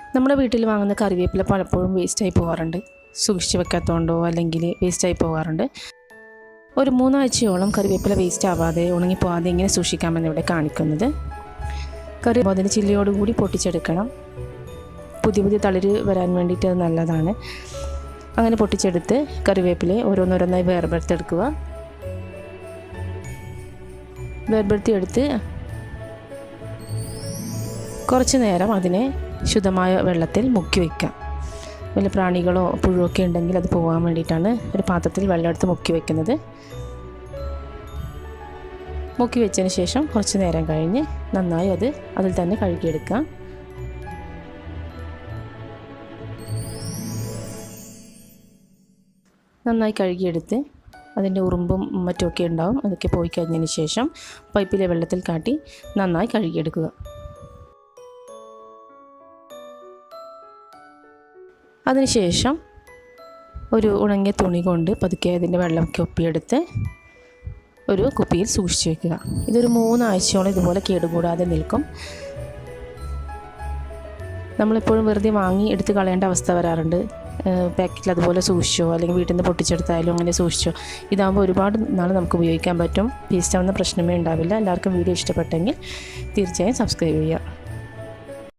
നമ്മുടെ വീട്ടിൽ വാങ്ങുന്ന കറിവേപ്പില പലപ്പോഴും വേസ്റ്റായി പോകാറുണ്ട്. സൂക്ഷിച്ച് വെക്കാത്തതുകൊണ്ടോ അല്ലെങ്കിൽ വേസ്റ്റായി പോകാറുണ്ട്. ഒരു മൂന്നാഴ്ചയോളം കറിവേപ്പില വേസ്റ്റ് ആവാതെ ഉണങ്ങിപ്പോവാതെ എങ്ങനെ സൂക്ഷിക്കാമെന്ന് ഇവിടെ കാണിക്കുന്നത്. കറി അതിന് ചില്ലിയോടുകൂടി പൊട്ടിച്ചെടുക്കണം. പുതിയ പുതിയ തളിര് വരാൻ വേണ്ടിയിട്ട് അത് നല്ലതാണ്. അങ്ങനെ പൊട്ടിച്ചെടുത്ത് കറിവേപ്പില ഓരോന്നോരോന്നായി വേർപെടുത്തെടുക്കുക. വേർപെടുത്തി എടുത്ത് കുറച്ച് നേരം അതിനെ ശുദ്ധമായ വെള്ളത്തിൽ മുക്കി വയ്ക്കാം വല്ല പ്രാണികളോ പുഴുവൊക്കെ ഉണ്ടെങ്കിൽ അത് പോകാൻ വേണ്ടിയിട്ടാണ് ഒരു പാത്രത്തിൽ വെള്ളം എടുത്ത് മുക്കി വയ്ക്കുന്നത് മുക്കി വെച്ചതിന് ശേഷം കുറച്ച് നേരം കഴിഞ്ഞ് നന്നായി അത് അതിൽ തന്നെ കഴുകിയെടുക്കാം നന്നായി കഴുകിയെടുത്ത് അതിന്റെ ഉറുമ്പും മറ്റുമൊക്കെ ഉണ്ടാവും. അതൊക്കെ പോയി കഴിഞ്ഞതിന് ശേഷം പൈപ്പിലെ വെള്ളത്തിൽ കാട്ടി നന്നായി കഴുകിയെടുക്കുക. അതിനുശേഷം ഒരു ഉണങ്ങിയ തുണി കൊണ്ട് പതുക്കെ അതിന്റെ വെള്ളമൊക്കെ ഒപ്പിയെടുത്ത് ഒരു കുപ്പിയിൽ സൂക്ഷിച്ചു വെക്കുക. ഇതൊരു മൂന്നാഴ്ചയോളം ഇതുപോലെ കേടുകൂടാതെ നിൽക്കും. നമ്മളെപ്പോഴും വെറുതെ വാങ്ങി എടുത്ത് കളയേണ്ട അവസ്ഥ വരാറുണ്ട്. പാക്കറ്റിൽ അതുപോലെ സൂക്ഷിച്ചോ അല്ലെങ്കിൽ വീട്ടിൽ നിന്ന് പൊട്ടിച്ചെടുത്തായാലും അങ്ങനെ സൂക്ഷിച്ചോ. ഇതാകുമ്പോൾ ഒരുപാട് നാൾ നമുക്ക് ഉപയോഗിക്കാൻ പറ്റും. വേസ്റ്റ് ആവുന്ന പ്രശ്നമേ ഉണ്ടാവില്ല. എല്ലാവർക്കും വീഡിയോ ഇഷ്ടപ്പെട്ടെങ്കിൽ തീർച്ചയായും സബ്സ്ക്രൈബ് ചെയ്യുക.